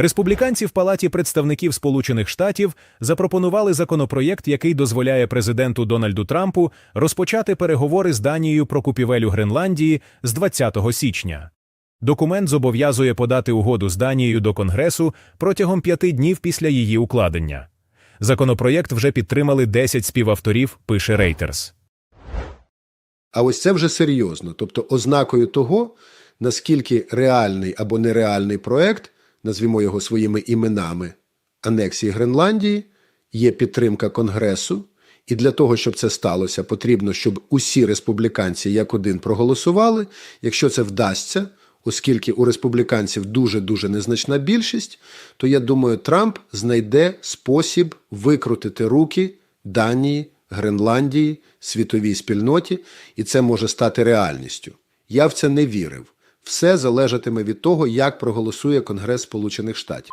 Республіканці в Палаті представників Сполучених Штатів запропонували законопроєкт, який дозволяє президенту Дональду Трампу розпочати переговори з Данією про купівелю Гренландії з 20 січня. Документ зобов'язує подати угоду з Данією до Конгресу протягом п'яти днів після її укладення. Законопроєкт вже підтримали 10 співавторів, пише Reuters. А ось це вже серйозно. Тобто, ознакою того, наскільки реальний або нереальний проект, назвімо його своїми іменами, анексії Гренландії, є підтримка Конгресу. І для того, щоб це сталося, потрібно, щоб усі республіканці як один проголосували. Якщо це вдасться, оскільки у республіканців дуже-дуже незначна більшість, то я думаю, Трамп знайде спосіб викрутити руки Данії, Гренландії, світовій спільноті, і це може стати реальністю. Я в це не вірив. Все залежатиме від того, як проголосує Конгрес Сполучених Штатів.